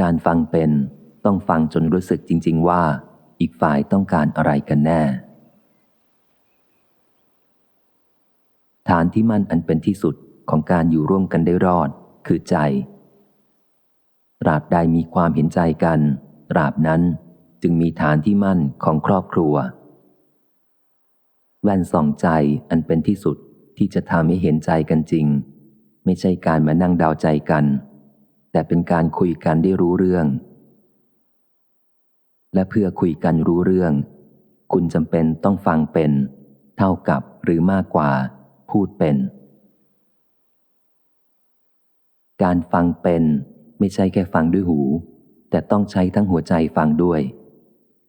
การฟังเป็นต้องฟังจนรู้สึกจริง ๆ ว่า อีกฝ่ายต้องการอะไรกันแน่ ฐานที่มั่นอันเป็นที่สุดของการอยู่ร่วมกันได้รอด คือใจ ตราบใดมีความเห็นใจกัน ตราบนั้นจึงมีฐานที่มั่นของครอบครัว แว่นส่องใจอันเป็นที่สุดที่จะทำให้เห็นใจกันจริง ไม่ใช่การมานั่งเดาใจกัน แต่เป็นการคุยกันได้รู้เรื่อง และเพื่อคุยกันรู้เรื่อง คุณจำเป็นต้องฟังเป็น เท่ากับหรือมากกว่า พูดเป็น การฟังเป็น ไม่ใช่แค่ฟังด้วยหู แต่ต้องใช้ทั้งหัวใจฟังด้วย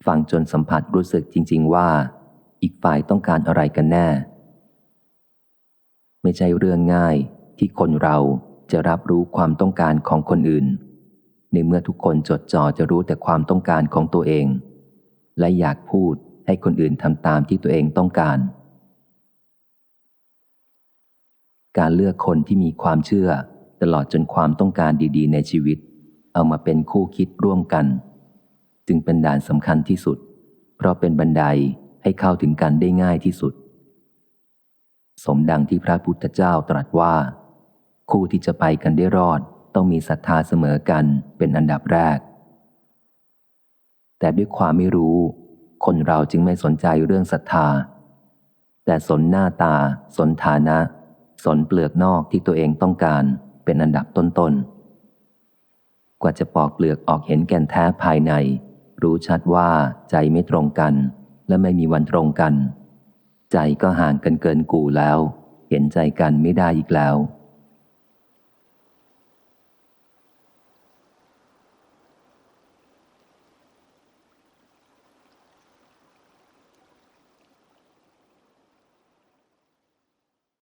ฟังจนสัมผัสรู้สึกจริง ๆ ว่า อีกฝ่ายต้องการอะไรกันแน่ ไม่ใช่เรื่องง่ายที่คนเรา จะรับรู้ความต้องการของคนอื่น ในเมื่อทุกคนจดจ่อจะรู้แต่ความต้องการของตัวเอง และอยากพูดให้คนอื่นทำตามที่ตัวเองต้องการ การเลือกคนที่มีความเชื่อตลอดจนความต้องการดี ๆ ในชีวิต เอามาเป็นคู่คิดร่วมกัน จึงเป็นด่านสำคัญที่สุด เพราะเป็นบันไดให้เข้าถึงกันได้ง่ายที่สุด สมดังที่พระพุทธเจ้าตรัสว่า คู่ที่จะไปกันได้รอด ต้องมีศรัทธาเสมอกันเป็นอันดับแรก แต่ด้วยความไม่รู้ คนเราจึงไม่สนใจเรื่องศรัทธา แต่สนหน้าตา สนฐานะ สนเปลือกนอกที่ตัวเองต้องการเป็นอันดับต้นๆ กว่าจะปอกเปลือกออกเห็นแก่นแท้ภายใน รู้ชัดว่าใจไม่ตรงกัน และไม่มีวันตรงกัน ใจก็ห่างกันเกินกูแล้ว เห็นใจกันไม่ได้อีกแล้ว